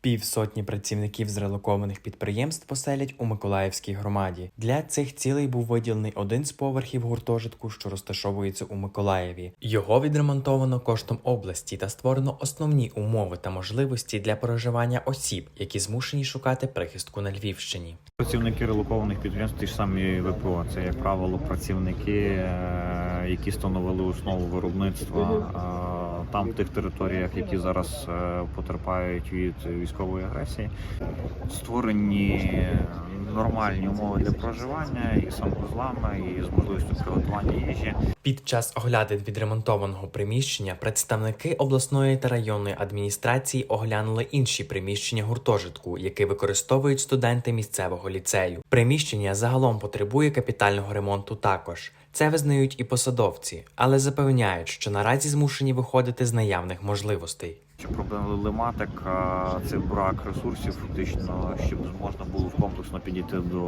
Півсотні працівників з релокованих підприємств поселять у Миколаївській громаді. Для цих цілей був виділений один з поверхів гуртожитку, що розташовується у Миколаєві. Його відремонтовано коштом області та створено основні умови та можливості для проживання осіб, які змушені шукати прихистку на Львівщині. Працівники релокованих підприємств ті ж самі ВПО. Це, як правило, працівники, е, які становили основу виробництва там, в тих територіях, які зараз е, потерпають від військової агресії. Створені нормальні умови для проживання і санвузлами, і з можливістю приготування їжі. Під час оглядин відремонтованого приміщення представники обласної та районної адміністрації оглянули інші приміщення гуртожитку, які використовують студенти місцевого ліцею. Приміщення загалом потребує капітального ремонту також. Це визнають і посадовці, але запевняють, що наразі змушені виходити з наявних можливостей. Що проблема так це брак ресурсів, фактично, щоб можна було комплексно підійти до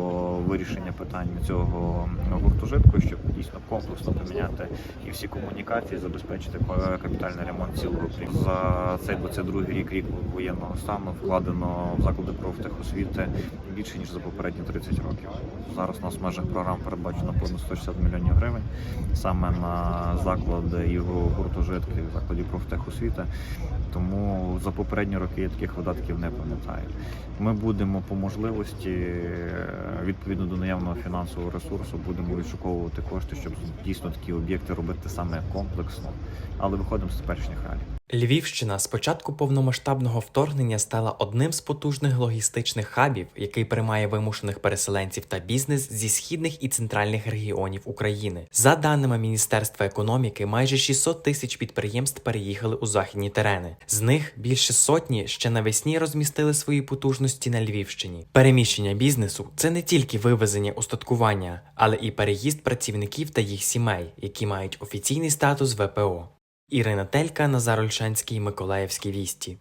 вирішення питання цього гуртожитку, щоб дійсно комплексно поміняти і всі комунікації, забезпечити капітальний ремонт цілого. За цей бо це другий рік рік воєнного стану вкладено в заклади профтехосвіти більше ніж за попередні 30 років. Зараз у нас в межах програм передбачено понад 160 мільйонів гривень саме на заклади його гуртожитки, закладів профтехосвіти. Тому за попередні роки я таких видатків не пам'ятаю. Ми будемо по можливості відповідно до наявного фінансового ресурсу, будемо відшуковувати кошти, щоб дійсно такі об'єкти робити саме комплексно, але виходимо з теперішніх реалій. Львівщина з початку повномасштабного вторгнення стала одним з потужних логістичних хабів, який приймає вимушених переселенців та бізнес зі східних і центральних регіонів України. За даними Міністерства економіки, майже 600 тисяч підприємств переїхали у західні терени. З них більше сотні ще навесні розмістили свої потужності на Львівщині. Переміщення бізнесу це не тільки вивезення устаткування, але і переїзд працівників та їх сімей, які мають офіційний статус ВПО. Ірина Телька, Назар Ольшанський, Миколаївські вісті.